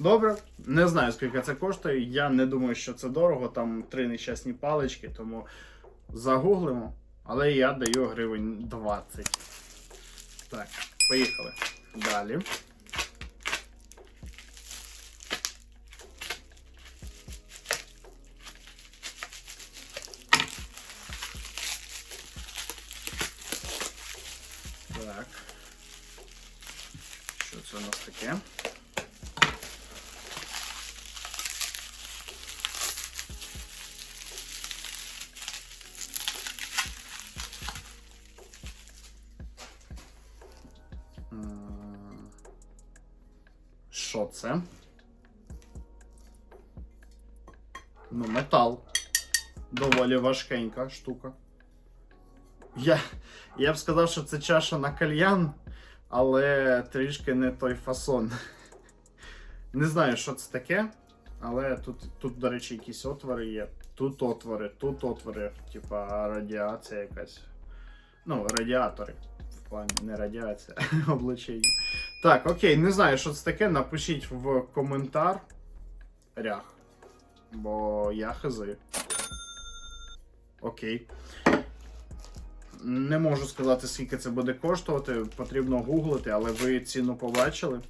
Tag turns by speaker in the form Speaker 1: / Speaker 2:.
Speaker 1: Добре, не знаю скільки це коштує. Я не думаю, що це дорого. Там три нещасні палички, тому загуглимо. Але я даю гривень 20. Так, поїхали. Далі. Так. Що це у нас таке? Що це? Ну, метал. Доволі важкенька штука. Я, я б сказав, що це чаша на кальян, але трішки не той фасон. Не знаю, що це таке, але тут, тут, до речі, якісь отвори є. Тут отвори, тут отвори, типа радіація якась. Ну, радіатори. Плані не радіація, облучення. Так, окей, не знаю, що це таке. Напишіть в коментар. Рях. Бо я хизи. Окей. Не можу сказати, скільки це буде коштувати. Потрібно гуглити, але ви ціну побачили.